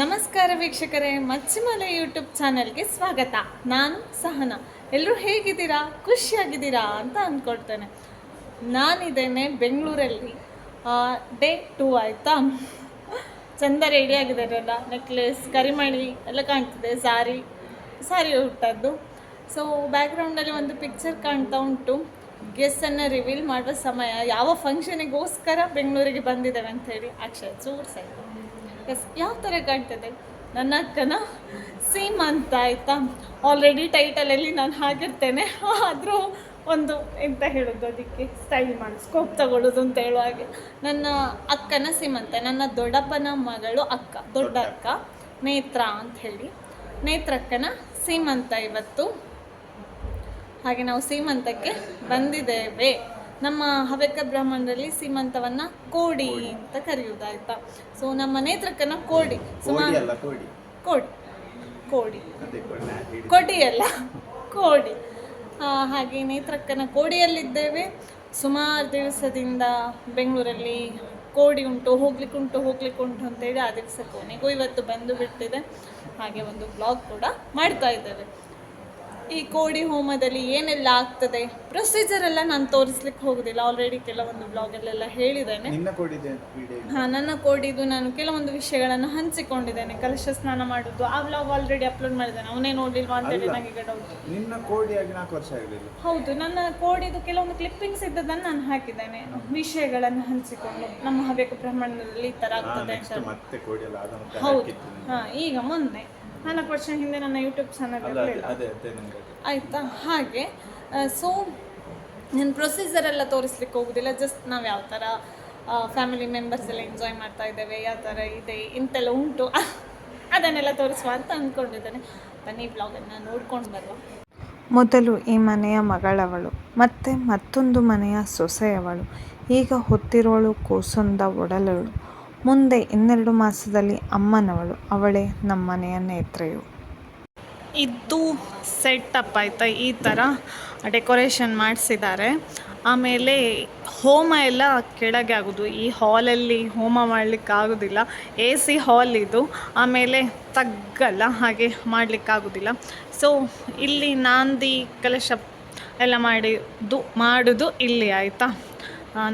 ನಮಸ್ಕಾರ ವೀಕ್ಷಕರೇ, ಮಚ್ಚಿಮಲೆ ಯೂಟ್ಯೂಬ್ ಚಾನಲ್ಗೆ ಸ್ವಾಗತ. ನಾನು ಸಹನ. ಎಲ್ಲರೂ ಹೇಗಿದ್ದೀರಾ? ಖುಷಿಯಾಗಿದ್ದೀರಾ ಅಂತ ಅಂದ್ಕೊಳ್ತೇನೆ ನಾನಿದ್ದೇನೆ ಬೆಂಗಳೂರಲ್ಲಿ. ಡೇ ಟೂ ಆಯಿತಾ? ಚಂದ ರೆಡಿ ಆಗಿದ್ದಾರಲ್ಲ ನೆಕ್ಲೆಸ್, ಕರಿಮಣಿ ಎಲ್ಲ ಕಾಣ್ತಿದೆ, ಸಾರಿ. ಸಾರಿ ಹುಟ್ಟದ್ದು. ಸೊ ಬ್ಯಾಕ್ಗ್ರೌಂಡಲ್ಲಿ ಒಂದು ಪಿಕ್ಚರ್ ಕಾಣ್ತಾ ಉಂಟು. ಗೆಸ್ಸನ್ನು ರಿವೀಲ್ ಮಾಡುವ ಸಮಯ. ಯಾವ ಫಂಕ್ಷನಿಗೋಸ್ಕರ ಬೆಂಗಳೂರಿಗೆ ಬಂದಿದ್ದೇವೆ ಅಂತ ಹೇಳಿ ಚೂರ್ ಸೈಡ್ ಎಸ್ ಯಾವ ಥರ ಕಾಣ್ತದೆ? ನನ್ನ ಅಕ್ಕನ ಸೇಮ್ ಅಂತ ಆಯಿತಾ? ಆಲ್ರೆಡಿ ಟೈಟಲಲ್ಲಿ ನಾನು ಹಾಕಿರ್ತೇನೆ ಆದರೂ ಒಂದು ಎಂತ ಹೇಳೋದು ಅದಕ್ಕೆ? ಸ್ಟೈಲ್ ಮಾಡಿ ಸ್ಕೋಪ್ ತಗೊಳ್ಳೋದು ಅಂತ ಹೇಳುವ ಹಾಗೆ. ನನ್ನ ಅಕ್ಕನ ಸೀಮಂತ ನನ್ನ ದೊಡ್ಡಪ್ಪನ ಮಗಳು ಅಕ್ಕ, ದೊಡ್ಡ ಅಕ್ಕ, ನೇತ್ರ ಅಂತ ಹೇಳಿ. ನೇತ್ರಕ್ಕನ ಸೀಮಂತ ಇವತ್ತು. ಹಾಗೆ ನಾವು ಸೀಮಂತಕ್ಕೆ ಬಂದಿದ್ದೇವೆ. ನಮ್ಮ ಹವ್ಯಕ ಬ್ರಾಹ್ಮಣರಲ್ಲಿ ಸೀಮಂತವನ್ನ ಕೋಡಿ ಅಂತ ಕರೆಯುವುದಾಯ್ತಾ? ಸೊ ನಮ್ಮ ನೇತ್ರಕ್ಕನ ಕೋಡಿ. ಕೋಡಿ ಸುಮಾರು ಅಲ್ಲ ಕೋಡಿ. ಕೋಡಿ ಕೋಡಿ. ಅದೇ ಕೋಡಿ ಹಾಗೆ ನೇತ್ರಕ್ಕನ ಕೋಡಿಯಲ್ಲಿದ್ದೇವೆ. ಸುಮಾರು ದಿವಸದಿಂದ ಬೆಂಗಳೂರಲ್ಲಿ ಕೋಡಿ ಉಂಟು ಹೋಗ್ಲಿಕ್ಕೆ ಉಂಟು ಹೋಗ್ಲಿಕ್ಕೆ ಉಂಟು ಅಂತೇಳಿ ಆ ದಿವಸ ಕೊನೆಗೂ ಇವತ್ತು ಬಂದು ಬಿಟ್ಟಿದೆ. ಹಾಗೆ ಒಂದು ಬ್ಲಾಗ್ ಕೂಡ ಮಾಡ್ತಾ ಇದ್ದೇವೆ. ಈ ಕೋಡಿ ಹೋಮದಲ್ಲಿ ಏನೆಲ್ಲ ಆಗ್ತದೆ? ಪ್ರೊಸೀಜರ್ ಎಲ್ಲ ನಾನು ತೋರಿಸ್ಲಿಕ್ಕೆ ಹೋಗುದಿಲ್ಲ. ಆಲ್ರೆಡಿ ಕೆಲವೊಂದು ಬ್ಲಾಗಲ್ಲೆಲ್ಲ ಹೇಳಿದ್ದೇನೆ. ನಿನ್ನ ಕೋಡಿದೆ ವಿಡಿಯೋ ಹಾ ನನ್ನ ಕೋಡಿದು ನಾನು ಕೆಲವೊಂದು ವಿಷಯಗಳನ್ನು ಹಂಚಿಕೊಂಡಿದ್ದೇನೆ. ಕಲಶ ಸ್ನಾನ ಮಾಡುದು ಆ ಬ್ಲಾಗ್ ಆಲ್ರೆಡಿ ಅಪ್ಲೋಡ್ ಮಾಡಿದ್ದೇನೆ. ಅವನೇ ನೋಡಿಲ್ವಾ ಅಂತ ಹೇಳಿ ನನಗೆ ಡೌಟ್ ನಿನ್ನ ಕೋಡಿಯಾಗಿ ನಾಲ್ಕು ವರ್ಷ ಆಗಲಿಲ್ಲ ಹೌದು ನನ್ನ ಕೋಡಿದು ಕೆಲವೊಂದು ಕ್ಲಿಪ್ಪಿಂಗ್ಸ್ ಇದ್ದದನ್ನು ನಾನು ಹಾಕಿದ್ದೇನೆ. ವಿಷಯಗಳನ್ನು ಹಂಚಿಕೊಂಡು ನಮ್ಮ ಹವ್ಯಕ ಬ್ರಹ್ಮಾಂಡದಲ್ಲಿ ಈ ತರ ಆಗ್ತದೆ ಅಂತ. ಹೌದು. ಹಾ ಈಗ ಮೊನ್ನೆ ನಾಲ್ಕು ವರ್ಷ ಹಿಂದೆ ನನ್ನ ಯೂಟ್ಯೂಬ್ ಚಾನಲ್. ಆಯಿತಾ? ಹಾಗೆ ಸೊ ನನ್ನ ಪ್ರೊಸೀಜರ್ ಎಲ್ಲ ತೋರಿಸ್ಲಿಕ್ಕೆ ಹೋಗುದಿಲ್ಲ. ಜಸ್ಟ್ ನಾವು ಯಾವ ಥರ ಫ್ಯಾಮಿಲಿ ಮೆಂಬರ್ಸ್ ಎಲ್ಲ ಎಂಜಾಯ್ ಮಾಡ್ತಾ ಇದ್ದೇವೆ ಯಾವ ಥರ ಇದೆ ಇಂತೆಲ್ಲ ಉಂಟು. ಅದನ್ನೆಲ್ಲ ತೋರಿಸುವ ಅಂತ ಅಂದ್ಕೊಂಡಿದ್ದೇನೆ ಬನ್ನಿ ಬ್ಲಾಗನ್ನು ನೋಡ್ಕೊಂಡು ಬರುವ. ಮೊದಲು ಈ ಮನೆಯ ಮಗಳವಳು ಮತ್ತೆ ಮತ್ತೊಂದು ಮನೆಯ ಸೊಸೆಯವಳು ಈಗ ಹೊತ್ತಿರೋಳು ಕೂಸೊಂದ ಒಡಲಳು. ಮುಂದೆ ಇನ್ನೆರಡು ಮಾಸದಲ್ಲಿ ಅಮ್ಮನವಳು, ಅವಳೇ ನಮ್ಮನೆಯ ನೇತ್ರೆಯು. ಇದು ಸೆಟಪ್ ಆಯಿತಾ ಈ ಥರ ಡೆಕೋರೇಷನ್ ಮಾಡಿಸಿದ್ದಾರೆ. ಆಮೇಲೆ ಹೋಮ ಎಲ್ಲ ಕೆಳಗೆ ಆಗೋದು. ಈ ಹಾಲಲ್ಲಿ ಹೋಮ ಮಾಡಲಿಕ್ಕೆ ಆಗೋದಿಲ್ಲ. ಎ ಸಿ ಹಾಲ್ ಇದು. ಆಮೇಲೆ ತಗ್ಗಲ್ಲ, ಹಾಗೆ ಮಾಡಲಿಕ್ಕಾಗೋದಿಲ್ಲ ಸೊ ಇಲ್ಲಿ ನಾಂದಿ ಕಲಶ ಎಲ್ಲ ಮಾಡಿದ್ದು, ಮಾಡೋದು ಇಲ್ಲಿ ಆಯಿತಾ.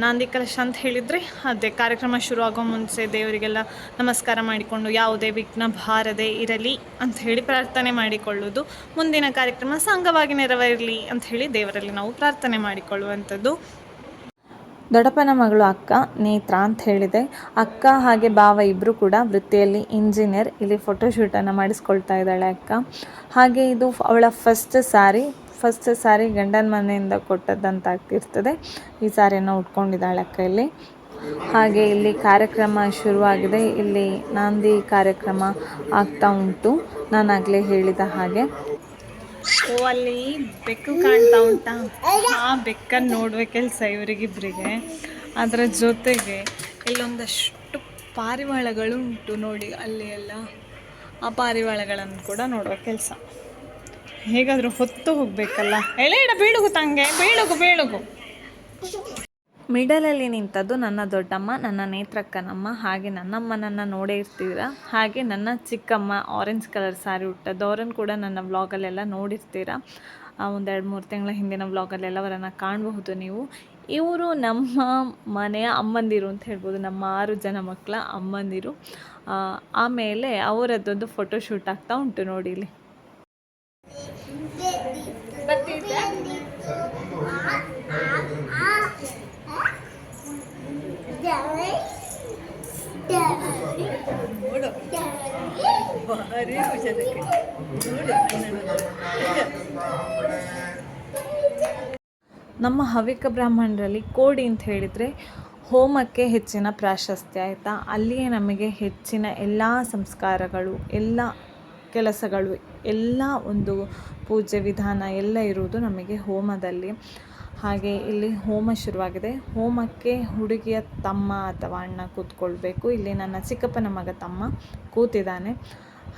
ನಾಂದಿ ಕಲಶ ಅಂತ ಹೇಳಿದರೆ, ಅದೇ ಕಾರ್ಯಕ್ರಮ ಶುರು ಆಗೋ ಮುಂಚೆ ದೇವರಿಗೆಲ್ಲ ನಮಸ್ಕಾರ ಮಾಡಿಕೊಂಡು ಯಾವುದೇ ವಿಘ್ನ ಬಾರದೆ ಇರಲಿ ಅಂತ ಹೇಳಿ ಪ್ರಾರ್ಥನೆ ಮಾಡಿಕೊಳ್ಳೋದು ಮುಂದಿನ ಕಾರ್ಯಕ್ರಮ ಸಂಘವಾಗಿ ನೆರವೇರಲಿ ಅಂತ ಹೇಳಿ ದೇವರಲ್ಲಿ ನಾವು ಪ್ರಾರ್ಥನೆ ಮಾಡಿಕೊಳ್ಳುವಂಥದ್ದು. ದೊಡ್ಡಪ್ಪನ ಮಗಳು ಅಕ್ಕ, ನೇತ್ರ ಅಂತ ಹೇಳಿದೆ. ಅಕ್ಕ ಹಾಗೆ ಭಾವ ಇಬ್ಬರು ಕೂಡ ವೃತ್ತಿಯಲ್ಲಿ ಇಂಜಿನಿಯರ್. ಇಲ್ಲಿ ಫೋಟೋಶೂಟನ್ನು ಮಾಡಿಸ್ಕೊಳ್ತಾ ಇದ್ದಾಳೆ ಅಕ್ಕ. ಹಾಗೆ ಇದು ಅವಳ ಫಸ್ಟ್ ಸಾರಿ ಫಸ್ಟ್ ಸಾರಿ ಗಂಡನ ಮನೆಯಿಂದ ಕೊಟ್ಟದ್ದಂತ ಆಗ್ತಿರ್ತದೆ ಈ ಸಾರಿಯನ್ನು ಉಟ್ಕೊಂಡಿದ್ದಾಳೆ ಕೈಯಲ್ಲಿ ಹಾಗೆ ಇಲ್ಲಿ ಕಾರ್ಯಕ್ರಮ ಶುರುವಾಗಿದೆ. ಇಲ್ಲಿ ನಾಂದಿ ಕಾರ್ಯಕ್ರಮ ಆಗ್ತಾ ಉಂಟು. ನಾನಾಗಲೇ ಹೇಳಿದ ಹಾಗೆ. ಓ, ಅಲ್ಲಿ ಬೆಕ್ಕು ಕಾಣ್ತಾ ಉಂಟಾ? ಆ ಬೆಕ್ಕನ್ನು ನೋಡುವ ಕೆಲಸ ಇವರಿಗಿಬ್ಬರಿಗೆ ಅದರ ಜೊತೆಗೆ ಇಲ್ಲೊಂದಷ್ಟು ಪಾರಿವಾಳಗಳು ಉಂಟು ನೋಡಿ, ಅಲ್ಲಿ ಎಲ್ಲ ಆ ಪಾರಿವಾಳಗಳನ್ನು ಕೂಡ ನೋಡುವ ಕೆಲಸ. ಹೇಗಾದರೂ ಹೊತ್ತು ಹೋಗಬೇಕಲ್ಲ. ಎಳೆಡ ಬೀಳುಗು ತಂಗೆ, ಬೀಳುಗು ಬೀಳುಗು. ಮಿಡಲಲ್ಲಿ ನಿಂತದ್ದು ನನ್ನ ದೊಡ್ಡಮ್ಮ, ನನ್ನ ನೇತ್ರಕ್ಕನಮ್ಮ, ಹಾಗೆ ನನ್ನಮ್ಮನನ್ನು ನೋಡೇ ಇರ್ತೀರ? ಹಾಗೆ ನನ್ನ ಚಿಕ್ಕಮ್ಮ ಆರೆಂಜ್ ಕಲರ್ ಸ್ಯಾರಿ ಉಟ್ಟದ್ದು ಅವರನ್ನು ಕೂಡ ನನ್ನ ವ್ಲಾಗಲ್ಲೆಲ್ಲ ನೋಡಿರ್ತೀರ? ಒಂದೆರಡು ಮೂರು ತಿಂಗಳ ಹಿಂದಿನ ವ್ಲಾಗಲ್ಲೆಲ್ಲ ಅವರನ್ನು ಕಾಣಬಹುದು ನೀವು. ಇವರು ನಮ್ಮ ಮನೆಯ ಅಮ್ಮಂದಿರು ಅಂತ ಹೇಳ್ಬೋದು. ನಮ್ಮ ಆರು ಜನ ಮಕ್ಕಳ ಅಮ್ಮಂದಿರು. ಆಮೇಲೆ ಅವರದ್ದೊಂದು ಫೋಟೋಶೂಟ್ ಆಗ್ತಾ ಉಂಟು ನೋಡಿ ಇಲ್ಲಿ. ನಮ್ಮ ಹವಿಕ ಬ್ರಾಹ್ಮಣರಲ್ಲಿ ಕೋಡಿ ಅಂತ ಹೇಳಿದರೆ ಹೋಮಕ್ಕೆ ಹೆಚ್ಚಿನ ಪ್ರಾಶಸ್ತ್ಯ ಆಯಿತಾ? ಅಲ್ಲಿಯೇ ನಮಗೆ ಹೆಚ್ಚಿನ ಎಲ್ಲ ಸಂಸ್ಕಾರಗಳು, ಎಲ್ಲ ಕೆಲಸಗಳು, ಎಲ್ಲ ಒಂದು ಪೂಜೆ ವಿಧಾನ ಎಲ್ಲ ಇರುವುದು ನಮಗೆ ಹೋಮದಲ್ಲಿ. ಹಾಗೆ ಇಲ್ಲಿ ಹೋಮ ಶುರುವಾಗಿದೆ. ಹೋಮಕ್ಕೆ ಹುಡುಗಿಯ ತಮ್ಮ ಅಥವಾ ಅಣ್ಣ ಕೂತ್ಕೊಳ್ಬೇಕು. ಇಲ್ಲಿ ನನ್ನ ಚಿಕ್ಕಪ್ಪನ ಮಗ ತಮ್ಮ ಕೂತಿದ್ದಾನೆ.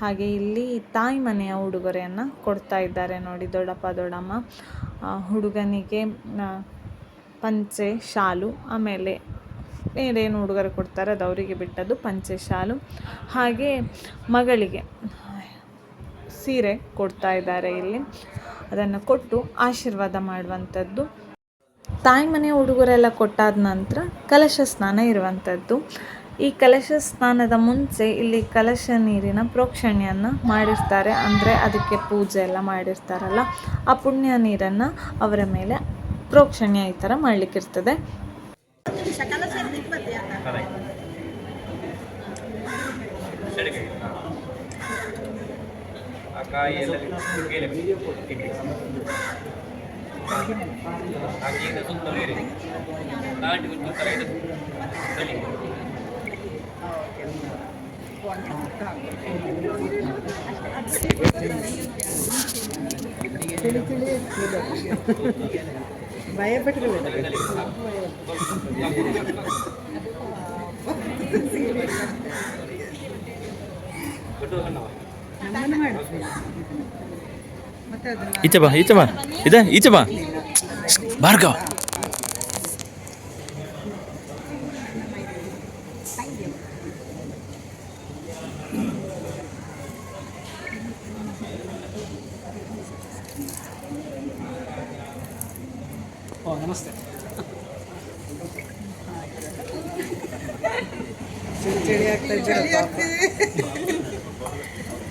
ಹಾಗೆ ಇಲ್ಲಿ ತಾಯಿ ಮನೆಯ ಉಡುಗೊರೆಯನ್ನು ಕೊಡ್ತಾ ಇದ್ದಾರೆ ನೋಡಿ ದೊಡ್ಡಪ್ಪ, ದೊಡ್ಡಮ್ಮ. ಹುಡುಗನಿಗೆ ಪಂಚೆ, ಶಾಲು, ಆಮೇಲೆ ಬೇರೇನು ಉಡುಗೊರೆ ಕೊಡ್ತಾರೆ ಅದು ಅವರಿಗೆ ಬಿಟ್ಟದ್ದು ಪಂಚೆ, ಶಾಲು. ಹಾಗೆ ಮಗಳಿಗೆ ಸೀರೆ ಕೊಡ್ತಾ ಇದ್ದಾರೆ ಇಲ್ಲಿ. ಅದನ್ನು ಕೊಟ್ಟು ಆಶೀರ್ವಾದ ಮಾಡುವಂಥದ್ದು ತಾಯಿ ಮನೆ ಉಡುಗೊರೆಲ್ಲ ಕೊಟ್ಟಾದ ನಂತರ ಕಲಶ ಸ್ನಾನ ಇರುವಂಥದ್ದು. ಈ ಕಲಶ ಸ್ನಾನದ ಮುಂಚೆ ಇಲ್ಲಿ ಕಲಶ ನೀರಿನ ಪ್ರೋಕ್ಷಣೆಯನ್ನು ಮಾಡಿರ್ತಾರೆ. ಅಂದರೆ ಅದಕ್ಕೆ ಪೂಜೆ ಎಲ್ಲ ಮಾಡಿರ್ತಾರಲ್ಲ, ಆ ಪುಣ್ಯ ನೀರನ್ನು ಅವರ ಮೇಲೆ ಪ್ರೋಕ್ಷಣೆ ಈ ಥರ ಮಾಡಲಿಕ್ಕಿರ್ತದೆ. ಆ ಕಾಯಿ ಎಲ್ಲ ಮೇಲೆ ಇಡ್ಲಿ. ಹಾಗೆ ಸುತ್ತಲೂ ಇರಿ ನಾಟಿ ಸುತ್ತಲೂ ಇಡು. ಈಚೆ ಬಾ ಈಚೆ ಬಾ. ಇದೆ ಈಚೆ ಬಾ. ಭಾರ್ಗವ.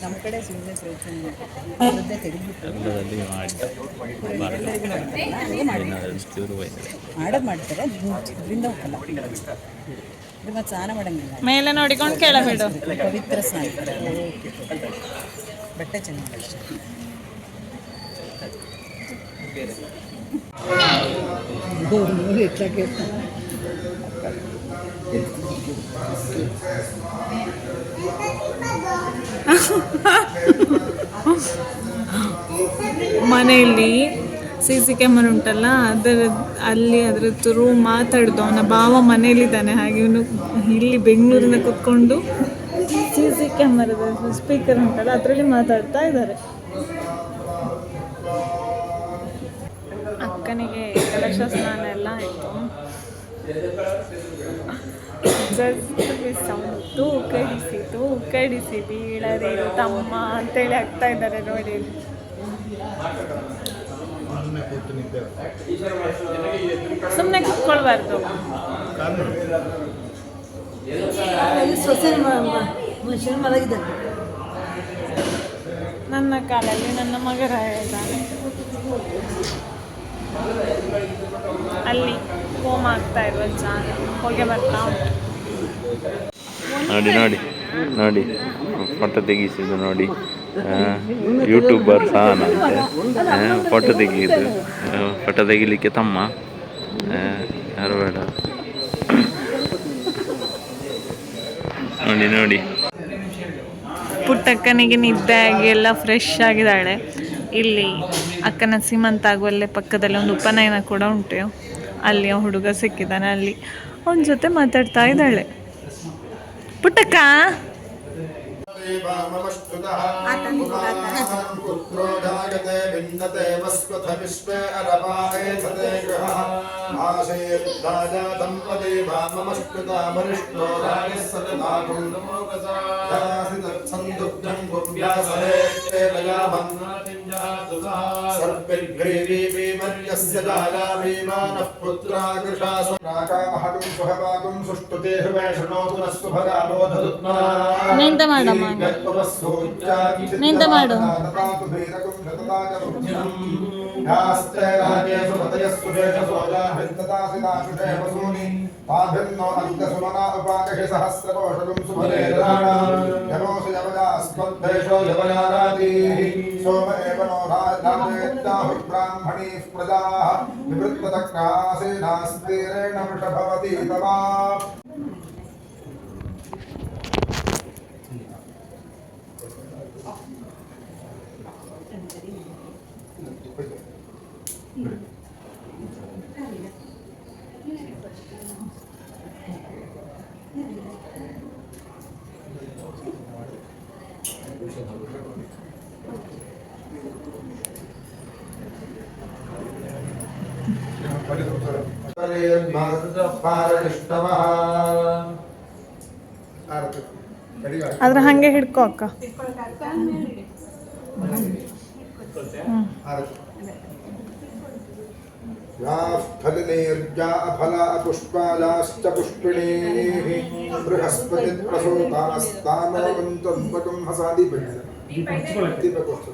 ಬಾ ಕಡೆ ಸುಮ್ಮನೆ ಚೂರು ಹೋಯ್ತದೆ ಮಾಡೋದು ಮಾಡ್ತಾರೆ ಇದರಿಂದ ಹೋಗಲ್ಲ ಮತ್ತೆ ಸ್ನಾನ ಮಾಡಂಗಿಲ್ಲ. ಮೇಲೆ ನೋಡಿಕೊಂಡು ಕೇಳಬೇಡ ಪವಿತ್ರ ಸ್ನಾನ ಬಟ್ಟೆ ಚೆನ್ನಾಗಿ ಅಷ್ಟೇ. ಮನೆಯಲ್ಲಿ ಸಿ ಸಿ ಕ್ಯಾಮರಾ ಉಂಟಲ್ಲ, ಅದರ, ಅಲ್ಲಿ ಅದ್ರ ಥ್ರೂ ಮಾತಾಡ್ದು. ಅವನ ಭಾವ ಮನೇಲಿದ್ದಾನೆ ಹಾಗೆ ಇವನು ಇಲ್ಲಿ ಬೆಂಗಳೂರಿನ ಕುತ್ಕೊಂಡು ಸಿ ಸಿ ಕ್ಯಾಮರಾದ ಸ್ಪೀಕರ್ ಉಂಟಲ್ಲ, ಅದರಲ್ಲಿ ಮಾತಾಡ್ತಾ ಇದ್ದಾರೆ. ಅಕ್ಕನಿಗೆ ಕಲಶ ಸ್ನಾನ ಎಲ್ಲ ಆಯಿತು. ತೂ ಕಡಿಸಿ ತೂ ಕಡಿಸಿ ಬೀಳರಿ ತಮ್ಮ ಅಂತೇಳಿ ಆಗ್ತಾ ಇದ್ದಾರೆ ನೋಡಿ. ಸುಮ್ಮನೆ ಕುತ್ಕೊಳ್ಬಾರ್ದು. ನನ್ನ ಕಾಲಲ್ಲಿ ನನ್ನ ಮಗರ ಇದ್ದಾನೆ. ಅಲ್ಲಿ. ಹೋಮ ಆಗ್ತಾ ಇರುವ ಜಾಗ ಹೊಗೆ ಬರ್ತಾ ನೋಡಿ ನೋಡಿ ನೋಡಿ. ಫೋಟೋ ತೆಗಿಸಿದ್ದು ನೋಡಿ. ಯೂಟ್ಯೂಬರ್ ಸಹ ಅಂತೆ. ಫೋಟೋ ತೆಗಿಯೋದು ಫೋಟೋ ತೆಗಿಲಿಕ್ಕೆ ತಮ್ಮ. ಯಾರು ಬೇಡ. ನೋಡಿ ನೋಡಿ. ಪುಟ್ಟಕ್ಕನಿಗೆ ನಿದ್ದೆ ಆಗಿ ಎಲ್ಲ ಫ್ರೆಶ್ ಆಗಿದ್ದಾಳೆ. ಇಲ್ಲಿ ಅಕ್ಕನ ಸೀಮಂತ ಆಗುವಲ್ಲೇ ಪಕ್ಕದಲ್ಲಿ ಒಂದು ಉಪನಯನ ಕೂಡ ಉಂಟು. ಅಲ್ಲಿ ಅವ್ನ ಹುಡುಗ ಸಿಕ್ಕಿದ್ದಾನೆ ಅಲ್ಲಿ. ಅವನ ಜೊತೆ ಮಾತಾಡ್ತಾ ಇದ್ದಾಳೆ. ಪುಟ್ಟಕ್ಕ? ಪುತ್ರೋ ಜಾಗತೆ ವಿಂದತೆ ವಸ್ವಥ ವಿಶ್ವೇ ಅರಪಾಯ ಸತೆ ಗೃಹ मम सुकृता वरिष्ठो राजः सतदाकुण्डमोकसासितत्सन्दुग्धम् गुव्यासरेत्तेलयामन्नातिञ्जातुसः सर्पिर्ग्रीवीमर्यस्य सर्पिर्ग्रीवीवर्यस्य दायावीमानः पुत्राकृशासु राकामहकं सुहवाकुं सुष्टुते हृवेषणोतु नः सुभगाबोधदुत्मना ನಿಂತ ಮಾಡಮ್ಮ ನಿಂತ ಮಾಡು ಯಾಸ್ತೆ ರಾಜೇಶು ಪತಯಸ್ಸು ದೇಶಸೋಜಾ ಹೃತ್ತದಾಸಿದಾಶುಷೇ ವಸೂನಿ ताभिर्नो अन्तसुमना उपाकहि सहस्रकोशगुं सुभरेराणाम् यमोऽसु यवयास्मद्देशो यवयारातीः सोम एव नो राजाहुः ब्राह्मणीः प्रजाः पुरुष भवति तवा Thank you. ಕಡಿಗಾಡಿ ಆದ್ರೆ ಹಾಗೆ ಹಿಡ್ಕೋ ಅಕ್ಕ ಆರತಿ याः फलिनीर्जा अफला पुष्पायाश्च पुष्पिणीः बृहस्पतिप्रसूतास्तानो वन्तुम्बकं हसादि दीपकोत्सव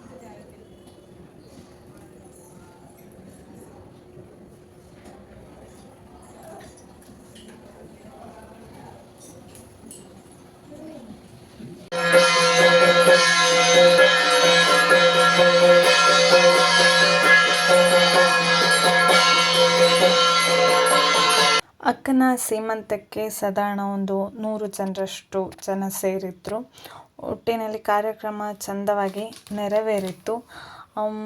ಅಕ್ಕನ ಸೀಮಂತಕ್ಕೆ ಸಾಧಾರಣ ಒಂದು ನೂರು ಜನರಷ್ಟು ಜನ ಸೇರಿದ್ರು. ಒಟ್ಟಿನಲ್ಲಿ ಕಾರ್ಯಕ್ರಮ ಚಂದವಾಗಿ ನೆರವೇರಿತ್ತು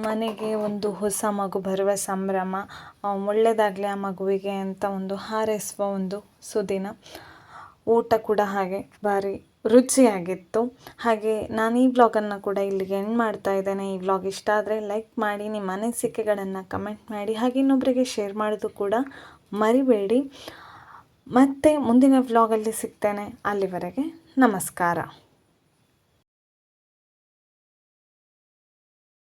ಮನೆಗೆ ಒಂದು ಹೊಸ ಮಗು ಬರುವ ಸಂಭ್ರಮ ಒಳ್ಳೆಯದಾಗಲಿ ಆ ಮಗುವಿಗೆ ಅಂತ ಒಂದು ಹಾರೈಸುವ ಒಂದು ಸುದಿನ. ಊಟ ಕೂಡ ಹಾಗೆ ಭಾರಿ ರುಚಿಯಾಗಿತ್ತು. ಹಾಗೆ ನಾನು ಈ ವ್ಲಾಗನ್ನು ಕೂಡ ಇಲ್ಲಿಗೆ ಎಂಡ್ ಮಾಡ್ತಾ ಇದ್ದೇನೆ. ಈ ವ್ಲಾಗ್ ಇಷ್ಟ ಆದರೆ ಲೈಕ್ ಮಾಡಿ, ನಿಮ್ಮ ಅನಿಸಿಕೆಗಳನ್ನು ಕಮೆಂಟ್ ಮಾಡಿ, ಹಾಗೆ ಇನ್ನೊಬ್ಬರಿಗೆ ಶೇರ್ ಮಾಡೋದು ಕೂಡ ಮರಿಬೇಡಿ. ಮತ್ತೆ ಮುಂದಿನ ವ್ಲಾಗಲ್ಲಿ ಸಿಗ್ತೇನೆ. ಅಲ್ಲಿವರೆಗೆ ನಮಸ್ಕಾರ.